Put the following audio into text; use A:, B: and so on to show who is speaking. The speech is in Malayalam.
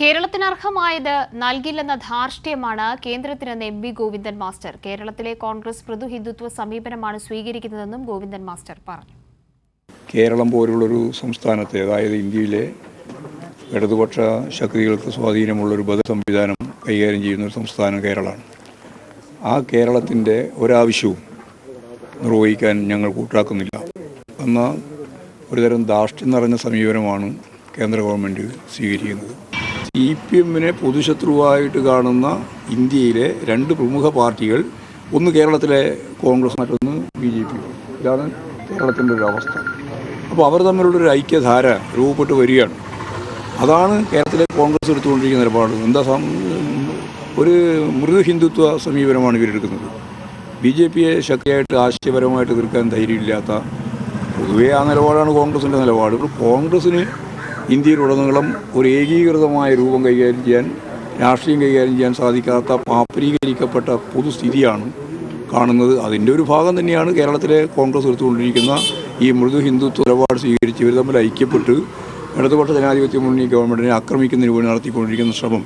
A: കേരളത്തിന് അർഹമായത് നൽകില്ലെന്ന ധാർഷ്ട്യമാണ് കേന്ദ്രത്തിനെന്ന് എം വി ഗോവിന്ദൻ മാസ്റ്റർ. കേരളത്തിലെ കോൺഗ്രസ് മൃദു ഹിന്ദുത്വ സമീപനമാണ് സ്വീകരിക്കുന്നതെന്നും ഗോവിന്ദൻ മാസ്റ്റർ പറഞ്ഞു.
B: കേരളം പോലുള്ളൊരു സംസ്ഥാനത്തെ അതായത് ഇന്ത്യയിലെ ഇടതുപക്ഷ ശക്തികൾക്ക് സ്വാധീനമുള്ളൊരു ബദ സംവിധാനം കൈകാര്യം ചെയ്യുന്ന ഒരു സംസ്ഥാനം കേരളമാണ്. ആ കേരളത്തിന്റെ ഒരാവശ്യവും നിർവഹിക്കാൻ ഞങ്ങൾ കൂട്ടാക്കുന്നില്ല. എന്ന ഒരുതരം ധാർഷ്ട്യം നിറഞ്ഞ സമീപനമാണ് കേന്ദ്ര ഗവൺമെന്റ് സ്വീകരിക്കുന്നത്. സി പി എമ്മിനെ പൊതുശത്രുവായിട്ട് കാണുന്ന ഇന്ത്യയിലെ രണ്ട് പ്രമുഖ പാർട്ടികൾ ഒന്ന് കേരളത്തിലെ കോൺഗ്രസ് മറ്റൊന്ന് ബി ജെ പി. ഇതാണ് കേരളത്തിന്റെ ഒരു അവസ്ഥ. അപ്പോൾ അവർ തമ്മിലുള്ളൊരു ഐക്യധാര രൂപപ്പെട്ട് വരികയാണ്. അതാണ് കേരളത്തിലെ കോൺഗ്രസ് എടുത്തുകൊണ്ടിരിക്കുന്ന നിലപാട്. എന്താ ഒരു മൃദു ഹിന്ദുത്വ സമീപനമാണ് ഇവരെടുക്കുന്നത് ബി ജെ പിയെ ശക്തിയായിട്ട് ആശയപരമായിട്ട് തീർക്കാൻ ധൈര്യമില്ലാത്ത പൊതുവേ ആ നിലപാടാണ് കോൺഗ്രസിന്റെ നിലപാട്. ഇപ്പോൾ കോൺഗ്രസ്സിന് ഇന്ത്യയിലുടനീളം ഒരു ഏകീകൃതമായ രൂപം കൈകാര്യം ചെയ്യാൻ രാഷ്ട്രീയം കൈകാര്യം ചെയ്യാൻ സാധിക്കാത്ത പാപ്പരീകരിക്കപ്പെട്ട പൊതുസ്ഥിതിയാണ് കാണുന്നത്. അതിന്റെ ഒരു ഭാഗം തന്നെയാണ് കേരളത്തിലെ കോൺഗ്രസ് എടുത്തുകൊണ്ടിരിക്കുന്ന ഈ മൃദു ഹിന്ദുത്വ നിലപാട് സ്വീകരിച്ച് ഇവർ തമ്മിൽ ഐക്യപ്പെട്ട് ഇടതുപക്ഷ ജനാധിപത്യ മുന്നണി ഗവൺമെന്റിനെ ആക്രമിക്കുന്നതിന് വേണ്ടി നടത്തിക്കൊണ്ടിരിക്കുന്ന ശ്രമം.